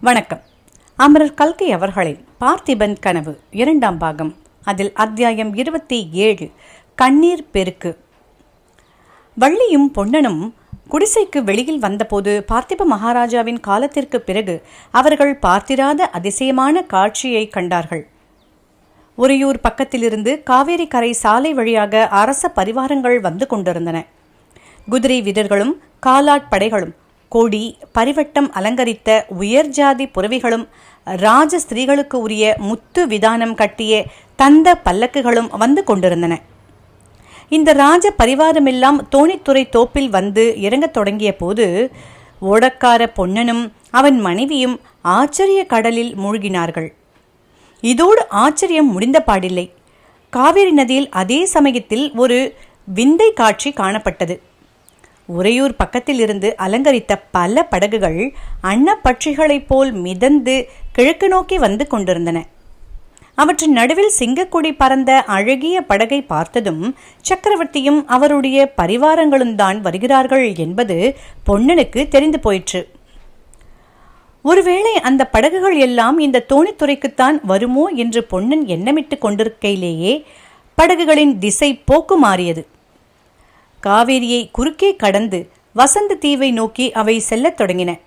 வணக்கம். அமரர் கல்கை அவர்களின் பார்த்திபன் கனவு இரண்டாம் பாகம் அதில் அத்தியாயம் இருபத்தி ஏழு கண்ணீர் பெருக்கு. வள்ளியும் பொன்னனும் குடிசைக்கு வெளியில் வந்தபோது பார்த்திப மகாராஜாவின் காலத்திற்கு பிறகு அவர்கள் பார்த்திராத அதிசயமான காட்சியை கண்டார்கள். உறையூர் பக்கத்திலிருந்து காவேரி கரை சாலை வழியாக அரச பரிவாரங்கள் வந்து கொண்டிருந்தன. குதிரை வீரர்களும் காலாட் படைகளும் கொடி பரிவட்டம் அலங்கரித்த உயர் ஜாதி புறவிகளும் ராஜ ஸ்திரீகளுக்கு உரிய முத்து விதானம் கட்டிய தந்த பல்லக்குகளும் வந்து கொண்டிருந்தன. இந்த ராஜ பரிவாரமெல்லாம் தோணித்துறை தோப்பில் வந்து இறங்கத் தொடங்கிய போது ஓடக்கார பொன்னனும் அவன் மனைவியும் ஆச்சரிய கடலில் மூழ்கினார்கள். இதோடு ஆச்சரியம் முடிந்த பாடில்லை. காவிரி நதியில் அதே சமயத்தில் ஒரு விந்தை காட்சி காணப்பட்டது. உறையூர் பக்கத்திலிருந்து அலங்கரித்த பல படகுகள் அன்னப்பட்சிகளைப் போல் மிதந்து கிழக்கு நோக்கி வந்து கொண்டிருந்தன. அவற்றின் நடுவில் சிங்கக்கொடி பறந்த அழகிய படகை பார்த்ததும் சக்கரவர்த்தியும் அவருடைய பரிவாரங்களும் தான் வருகிறார்கள் என்பது பொன்னனுக்கு தெரிந்து போயிற்று. ஒருவேளை அந்த படகுகள் எல்லாம் இந்த தோணித்துறைக்குத்தான் வருமோ என்று பொன்னன் எண்ணமிட்டு கொண்டிருக்கையிலேயே படகுகளின் திசை போக்கு மாறியது. காவேரியை குறுக்கே கடந்து வசந்த தீவை நோக்கி அவை செல்லத் தொடங்கின.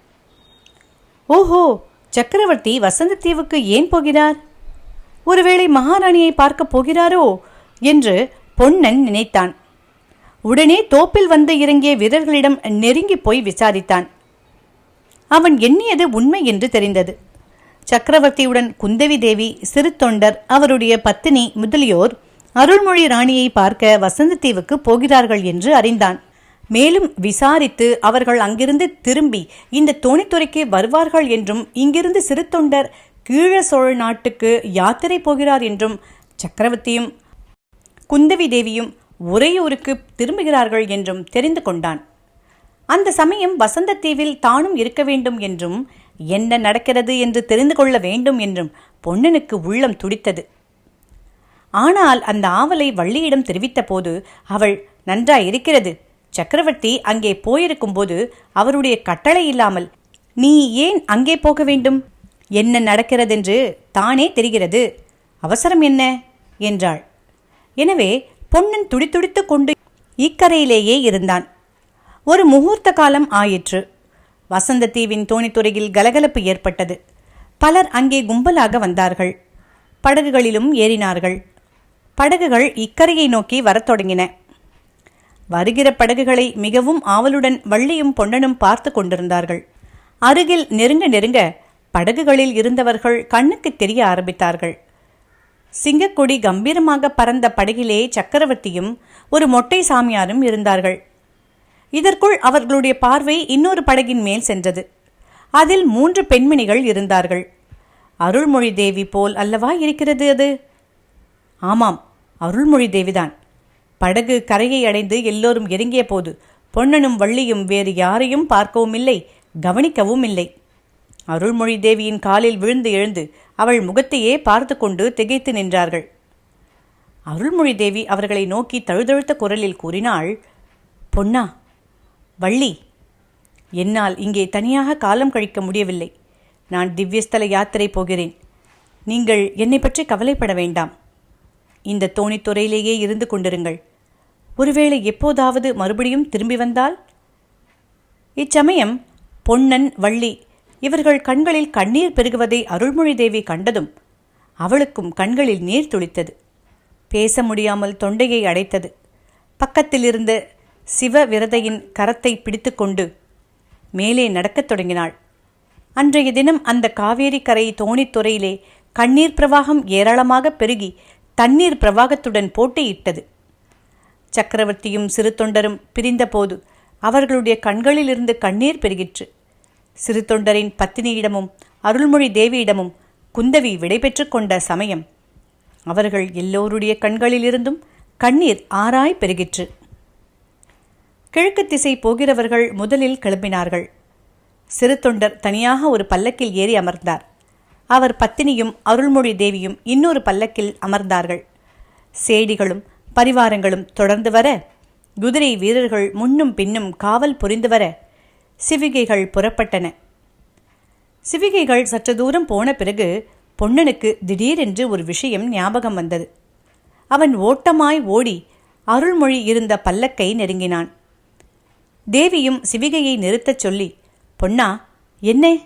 ஓஹோ சக்கரவர்த்தி வசந்த தீவுக்கு ஏன் போகிறார்? ஒருவேளை மகாராணியை பார்க்கப் போகிறாரோ என்று பொன்னன் நினைத்தான். உடனே தோப்பில் வந்து இறங்கிய வீரர்களிடம் நெருங்கி போய் விசாரித்தான். அவன் எண்ணியது உண்மை என்று தெரிந்தது. சக்கரவர்த்தியுடன் குந்தவி தேவி சிறு தொண்டர் அவருடைய பத்தினி முதலியோர் அருள்மொழி ராணியை பார்க்க வசந்தத்தீவுக்கு போகிறார்கள் என்று அறிந்தான். மேலும் விசாரித்து அவர்கள் அங்கிருந்து திரும்பி இந்த தோணித்துறைக்கு வருவார்கள் என்றும் இங்கிருந்து சிறு தொண்டர் கீழ சோழ நாட்டுக்கு யாத்திரை போகிறார் என்றும் சக்கரவர்த்தியும் குந்தவி தேவியும் உறையூருக்கு திரும்புகிறார்கள் என்றும் தெரிந்து கொண்டான். அந்த சமயம் வசந்தத்தீவில் தானும் இருக்க வேண்டும் என்றும் என்ன நடக்கிறது என்று தெரிந்து கொள்ள வேண்டும் என்றும் பொன்னனுக்கு உள்ளம் துடித்தது. ஆனால் அந்த ஆவலை வள்ளியிடம் தெரிவித்தபோது அவள் நன்றாய் இருக்கிறது சக்கரவர்த்தி அங்கே போயிருக்கும்போது அவருடைய கட்டளை இல்லாமல் நீ ஏன் அங்கே போக வேண்டும்? என்ன நடக்கிறதென்று தானே தெரிகிறது. அவசரம் என்ன? என்றாள். எனவே பொன்னன் துடித்துடித்து கொண்டு இக்கரையிலேயே இருந்தான். ஒரு முகூர்த்த காலம் ஆயிற்று. வசந்த தீவின் தோணித்துறையில் கலகலப்பு ஏற்பட்டது. பலர் அங்கே கும்பலாக வந்தார்கள். படகுகளிலும் ஏறினார்கள். படகுகள் இக்கரையை நோக்கி வரத் தொடங்கின. வருகிற படகுகளை மிகவும் ஆவலுடன் வள்ளியும் பொன்னனும் பார்த்து கொண்டிருந்தார்கள். அருகில் நெருங்க நெருங்க படகுகளில் இருந்தவர்கள் கண்ணுக்கு தெரிய ஆரம்பித்தார்கள். சிங்கக்கொடி கம்பீரமாக பறந்த படகிலே சக்கரவர்த்தியும் ஒரு மொட்டை சாமியாரும் இருந்தார்கள். இதற்குள் அவர்களுடைய பார்வை இன்னொரு படகின் மேல் சென்றது. அதில் மூன்று பெண்மணிகள் இருந்தார்கள். அருள்மொழி தேவி போல் அல்லவா இருக்கிறது அது? ஆமாம் அருள்மொழி தேவிதான். படகு கரையை அடைந்து எல்லோரும் இறங்கிய போது பொன்னனும் வள்ளியும் வேறு யாரையும் பார்க்கவும் இல்லை கவனிக்கவும் இல்லை அருள்மொழி தேவியின் காலில் விழுந்து எழுந்து அவள் முகத்தையே பார்த்து கொண்டு திகைத்து நின்றார்கள். அருள்மொழி தேவி அவர்களை நோக்கி தழுதழுத்த குரலில் கூறினாள் பொன்னா வள்ளி என்னால் இங்கே தனியாக காலம் கழிக்க முடியவில்லை. நான் திவ்யஸ்தல யாத்திரை போகிறேன். நீங்கள் என்னை பற்றி கவலைப்பட வேண்டாம். இந்த தோணித்துறையிலேயே இருந்து கொண்டிருங்கள். ஒருவேளை எப்போதாவது மறுபடியும் திரும்பி வந்தால்? இச்சமயம் பொன்னன் வள்ளி இவர்கள் கண்களில் கண்ணீர் பெருகுவதை அருள்மொழி தேவி கண்டதும் அவளுக்கும் கண்களில் நீர் துளித்தது. பேச முடியாமல் தொண்டையை அடைத்தது. பக்கத்திலிருந்த சிவ விரதையின் கரத்தை பிடித்துக்கொண்டு மேலே நடக்கத் தொடங்கினாள். அன்றைய தினம் அந்த காவேரி கரை தோணித்துறையிலே கண்ணீர் பிரவாகம் ஏராளமாக பெருகி தண்ணீர் பிரவாகத்துடன் போட்டியிட்டது. சக்கரவர்த்தியும் சிறு தொண்டரும் பிரிந்தபோது அவர்களுடைய கண்களிலிருந்து கண்ணீர் பெருகிற்று. சிறு தொண்டரின் பத்தினியிடமும் அருள்மொழி தேவியிடமும் குந்தவி விடைபெற்று கொண்ட சமயம். அவர்கள் எல்லோருடைய கண்களிலிருந்தும் கண்ணீர் ஆராய் பெருகிற்று. கிழக்கு திசை போகிறவர்கள் முதலில் கிளம்பினார்கள். சிறு தொண்டர் தனியாக ஒரு பல்லக்கில் ஏறி அமர்ந்தார். அவர் பத்தினியும் அருள்மொழி தேவியும் இன்னொரு பல்லக்கில் அமர்ந்தார்கள். சேடிகளும் பரிவாரங்களும் தொடர்ந்து வர குதிரை வீரர்கள் முன்னும் பின்னும் காவல் புரிந்து வர சிவிகைகள் புறப்பட்டன. சிவிகைகள் சற்று தூரம் போன பிறகு பொன்னனுக்கு திடீரென்று ஒரு விஷயம் ஞாபகம் வந்தது. அவன் ஓட்டமாய் ஓடி அருள்மொழி இருந்த பல்லக்கை நெருங்கினான். தேவியும் சிவிகையை நிறுத்தச் சொல்லி பொன்னா என்ன?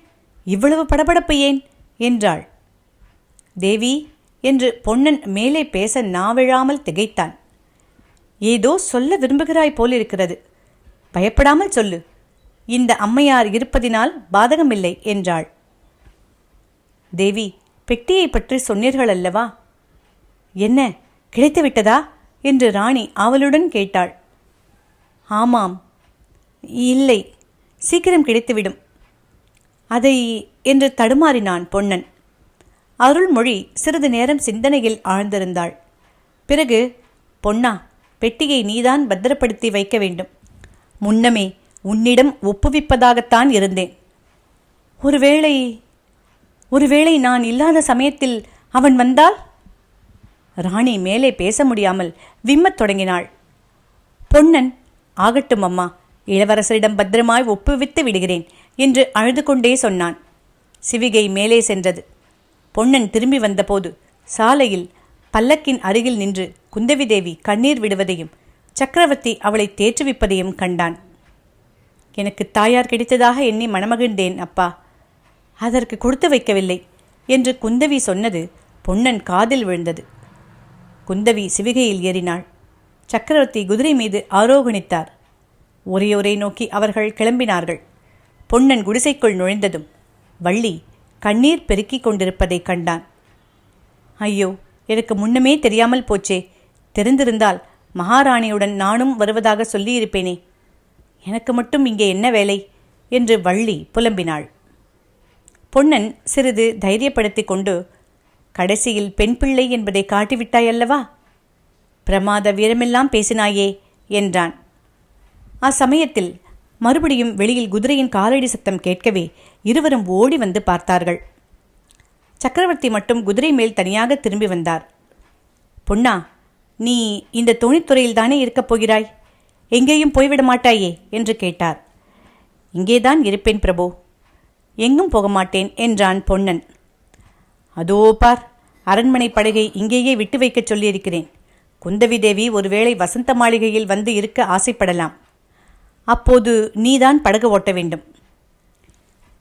இவ்வளவு படபடப்பு ஏன்? என்றாள். தேவி என்று பொன்னன் மேலே பேச நாவிழாமல் திகைத்தான். ஏதோ சொல்ல விரும்புகிறாய் போலிருக்கிறது. பயப்படாமல் சொல்லு. இந்த அம்மையார் இருப்பதினால் பாதகமில்லை என்றாள். தேவி பெட்டியை பற்றி சொன்னீர்கள் அல்லவா? என்ன கிடைத்துவிட்டதா? என்று ராணி ஆவலுடன் கேட்டாள். ஆமாம். இல்லை சீக்கிரம் கிடைத்துவிடும். அதை என்று தடுமாறினான் பொன்னன். அருள்மொழி சிறிது நேரம் சிந்தனையில் ஆழ்ந்திருந்தாள். பிறகு பொன்னா பெட்டியை நீதான் பத்திரப்படுத்தி வைக்க வேண்டும். முன்னமே உன்னிடம் ஒப்புவிப்பதாகத்தான் இருந்தேன். ஒருவேளை ஒருவேளை நான் இல்லாத சமயத்தில் அவன் வந்தால்? ராணி மேலே பேச முடியாமல் விம்மத் தொடங்கினாள். பொன்னன் ஆகட்டும் அம்மா. இளவரசரிடம் பத்திரமாய் ஒப்புவித்து விடுகிறேன். என்று அழுது கொண்டே சொன்னான். சிவிகை மேலே சென்றது. பொன்னன் திரும்பி வந்தபோது சாலையில் பல்லக்கின் அருகில் நின்று குந்தவி தேவி கண்ணீர் விடுவதையும் சக்கரவர்த்தி அவளை தேற்றுவிப்பதையும் கண்டான். எனக்கு தாயார் கிடைத்ததாக எண்ணி மணமகிழ்ந்தேன் அப்பா. அதற்கு கொடுத்து வைக்கவில்லை என்று குந்தவி சொன்னது பொன்னன் காதில் விழுந்தது. குந்தவி சிவிகையில் ஏறினாள். சக்கரவர்த்தி குதிரை மீது ஆரோகணித்தார். ஒரே நோக்கி அவர்கள் கிளம்பினார்கள். பொன்னன் குடிசைக்குள் நுழைந்ததும் வள்ளி கண்ணீர் பெருக்கிக் கொண்டிருப்பதைக் கண்டான். ஐயோ எனக்கு முன்னமே தெரியாமல் போச்சே. தெரிந்திருந்தால் மகாராணியுடன் நானும் வருவதாக சொல்லியிருப்பேனே. எனக்கு மட்டும் இங்கே என்ன வேலை? என்று வள்ளி புலம்பினாள். பொன்னன் சிறிது தைரியப்படுத்தி கொண்டு கடைசியில் பெண் பிள்ளை என்பதை காட்டிவிட்டாயல்லவா பிரமாத வீரமெல்லாம் பேசினாயே என்றான். அச்சமயத்தில் மறுபடியும் வெளியில் குதிரையின் காலடி சத்தம் கேட்கவே இருவரும் ஓடி வந்து பார்த்தார்கள். சக்கரவர்த்தி மட்டும் குதிரை மேல் தனியாக திரும்பி வந்தார். பொன்னா நீ இந்த தோணித்துறையில் தானே இருக்கப் போகிறாய்? எங்கேயும் போய்விட மாட்டாயே? என்று கேட்டார். இங்கேதான் இருப்பேன் பிரபு. எங்கும் போக மாட்டேன் என்றான் பொன்னன். அதோ பார் அரண்மனை படகை இங்கேயே விட்டு வைக்கச் சொல்லியிருக்கிறேன். குந்தவி தேவி ஒருவேளை வசந்த மாளிகையில் வந்து இருக்க ஆசைப்படலாம். அப்போது நீதான் படகு ஓட்ட வேண்டும்.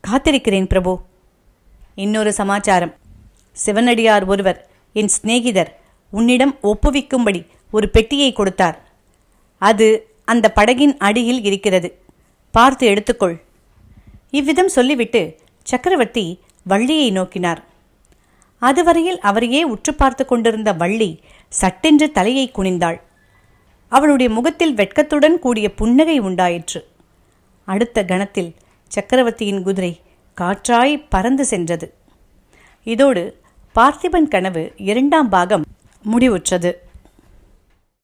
காத்திருக்கிறேன் பிரபு. இன்னொரு சமாச்சாரம். சிவனடியார் ஒருவர் என் சிநேகிதர் உன்னிடம் ஒப்புவிக்கும்படி ஒரு பெட்டியை கொடுத்தார். அது அந்த படகின் அடியில் இருக்கிறது. பார்த்து எடுத்துக்கொள். இவ்விதம் சொல்லிவிட்டு சக்கரவர்த்தி வள்ளியை நோக்கினார். அதுவரையில் அவரையே உற்று பார்த்து கொண்டிருந்த வள்ளி சட்டென்று தலையை குனிந்தாள். அவளுடைய முகத்தில் வெட்கத்துடன் கூடிய புன்னகை உண்டாயிற்று. அடுத்த கணத்தில் சக்கரவர்த்தியின் குதிரை காற்றாய் பறந்து சென்றது. இதோடு பார்த்திபன் கனவு இரண்டாம் பாகம் முடிவுற்றது.